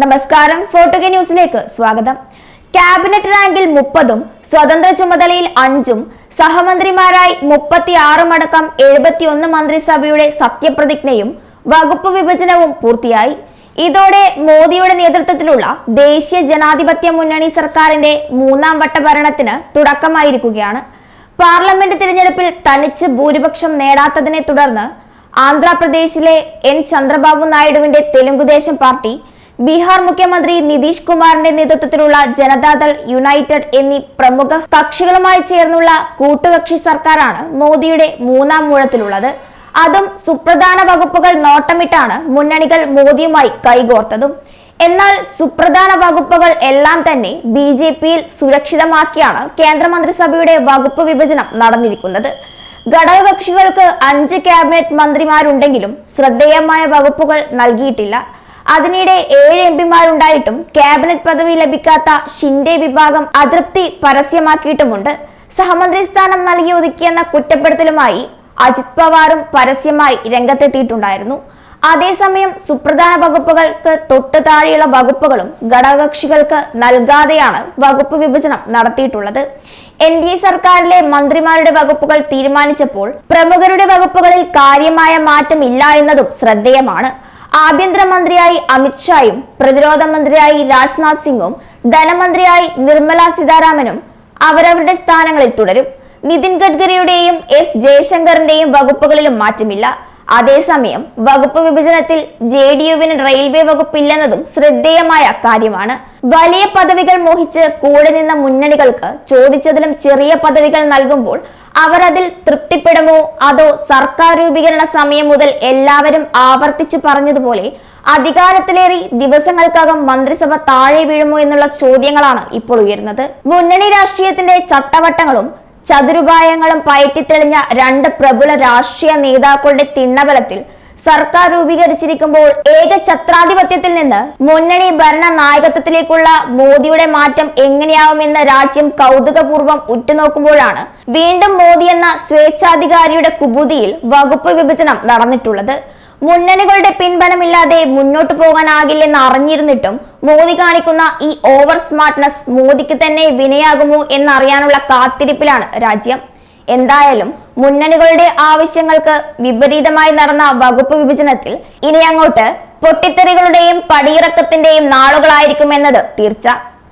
നമസ്കാരം ഫോർട്ടുഗ ന്യൂസിലേക്ക് സ്വാഗതം. ക്യാബിനറ്റ് റാങ്കിൽ മുപ്പതും സ്വതന്ത്ര ചുമതലയിൽ അഞ്ചും സഹമന്ത്രിമാരായി മുപ്പത്തി ആറും അടക്കം എഴുപത്തിയൊന്ന് മന്ത്രിസഭയുടെ സത്യപ്രതിജ്ഞയും വകുപ്പ് വിഭജനവും പൂർത്തിയായി. ഇതോടെ മോദിയുടെ നേതൃത്വത്തിലുള്ള ദേശീയ ജനാധിപത്യ മുന്നണി സർക്കാരിന്റെ മൂന്നാം വട്ട ഭരണത്തിന് തുടക്കമായിരിക്കുകയാണ്. പാർലമെന്റ് തിരഞ്ഞെടുപ്പിൽ തനിച്ച് ഭൂരിപക്ഷം നേടാത്തതിനെ തുടർന്ന് ആന്ധ്രാപ്രദേശിലെ എൻ. ചന്ദ്രബാബു നായിഡുവിന്റെ തെലുങ്കുദേശം പാർട്ടി ബീഹാർ മുഖ്യമന്ത്രി നിതീഷ് കുമാറിന്റെ നേതൃത്വത്തിലുള്ള ജനതാദൾ യുണൈറ്റഡ് എന്നീ പ്രമുഖ കക്ഷികളുമായി ചേർന്നുള്ള കൂട്ടുകക്ഷി സർക്കാരാണ് മോദിയുടെ മൂന്നാം മൂഴത്തിലുള്ളത്. അതും സുപ്രധാന വകുപ്പുകൾ നോട്ടമിട്ടാണ് മുന്നണികൾ മോദിയുമായി കൈകോർത്തതും. എന്നാൽ സുപ്രധാന വകുപ്പുകൾ എല്ലാം തന്നെ ബി ജെ പിയിൽ സുരക്ഷിതമാക്കിയാണ് കേന്ദ്രമന്ത്രിസഭയുടെ വകുപ്പ് വിഭജനം നടന്നിരിക്കുന്നത്. ഘടകകക്ഷികൾക്ക് അഞ്ച് ക്യാബിനറ്റ് മന്ത്രിമാരുണ്ടെങ്കിലും ശ്രദ്ധേയമായ വകുപ്പുകൾ നൽകിയിട്ടില്ല. അതിനിടെ ഏഴ് എം പിമാരുണ്ടായിട്ടും ക്യാബിനറ്റ് പദവി ലഭിക്കാത്ത ഷിൻഡെ വിഭാഗം അതൃപ്തി പരസ്യമാക്കിയിട്ടുമുണ്ട്. സഹമന്ത്രി സ്ഥാനം നൽകി ഒതുക്കിയെന്ന കുറ്റപ്പെടുത്തലുമായി അജിത് പവാറും പരസ്യമായി രംഗത്തെത്തിയിട്ടുണ്ടായിരുന്നു. അതേസമയം സുപ്രധാന വകുപ്പുകൾക്ക് തൊട്ടു താഴെയുള്ള വകുപ്പുകളും ഘടകകക്ഷികൾക്ക് നൽകാതെയാണ് വകുപ്പ് വിഭജനം നടത്തിയിട്ടുള്ളത്. എൻ ഡി എ സർക്കാരിലെ മന്ത്രിമാരുടെ വകുപ്പുകൾ തീരുമാനിച്ചപ്പോൾ പ്രമുഖരുടെ വകുപ്പുകളിൽ കാര്യമായ മാറ്റമില്ല എന്നതും ശ്രദ്ധേയമാണ്. ആഭ്യന്തരമന്ത്രിയായി അമിത്ഷായും പ്രതിരോധ മന്ത്രിയായി രാജ്നാഥ് സിംഗും ധനമന്ത്രിയായി നിർമ്മല സീതാരാമനും അവരവരുടെ സ്ഥാനങ്ങളിൽ തുടരും. നിതിൻ ഗഡ്കരിയുടെയും എസ് ജയശങ്കറിന്റെയും വകുപ്പുകളിലും മാറ്റമില്ല. അതേസമയം വകുപ്പ് വിഭജനത്തിൽ ജെ ഡി യുവിന് റെയിൽവേ വകുപ്പില്ലെന്നതും ശ്രദ്ധേയമായ കാര്യമാണ്. വലിയ പദവികൾ മോഹിച്ച് കൂടെ നിന്ന മുന്നണികൾക്ക് ചോദിച്ചതിലും ചെറിയ പദവികൾ നൽകുമ്പോൾ അവർ അതിൽ തൃപ്തിപ്പെടുമോ? അതോ സർക്കാർ രൂപീകരണ സമയം മുതൽ എല്ലാവരും ആവർത്തിച്ചു പറഞ്ഞതുപോലെ അധികാരത്തിലേറി ദിവസങ്ങൾക്കകം മന്ത്രിസഭ താഴെ വീഴുമോ എന്നുള്ള ചോദ്യങ്ങളാണ് ഇപ്പോൾ ഉയരുന്നത്. മുന്നണി രാഷ്ട്രീയത്തിന്റെ ചട്ടവട്ടങ്ങളും ചതുരുപായങ്ങളും പയറ്റിത്തെളിഞ്ഞ രണ്ട് പ്രബുല രാഷ്ട്രീയ നേതാക്കളുടെ തിണ്ണബലത്തിൽ സർക്കാർ രൂപീകരിച്ചിരിക്കുമ്പോൾ ഏക ഛത്രാധിപത്യത്തിൽ നിന്ന് മുന്നണി ഭരണ നായകത്വത്തിലേക്കുള്ള മോദിയുടെ മാറ്റം എങ്ങനെയാവുമെന്ന് രാജ്യം കൗതുകപൂർവം ഉറ്റുനോക്കുമ്പോഴാണ് വീണ്ടും മോദി എന്ന സ്വേച്ഛാധികാരിയുടെ കുബുതിയിൽ വകുപ്പ് വിഭജനം നടന്നിട്ടുള്ളത്. മുന്നണികളുടെ പിൻബലമില്ലാതെ മുന്നോട്ട് പോകാനാകില്ലെന്ന് അറിഞ്ഞിരുന്നിട്ടും മോദി കാണിക്കുന്ന ഈ ഓവർ സ്മാർട്ട്നെസ് മോദിക്ക് തന്നെ വിനയാകുമോ എന്നറിയാനുള്ള കാത്തിരിപ്പിലാണ് രാജ്യം. എന്തായാലും മുന്നണികളുടെ ആവശ്യങ്ങൾക്ക് വിപരീതമായി നടന്ന വകുപ്പ് വിഭജനത്തിൽ ഇനി അങ്ങോട്ട് പൊട്ടിത്തെറികളുടെയും പടിയിറക്കത്തിന്റെയും നാളുകളായിരിക്കുമെന്നത് തീർച്ച.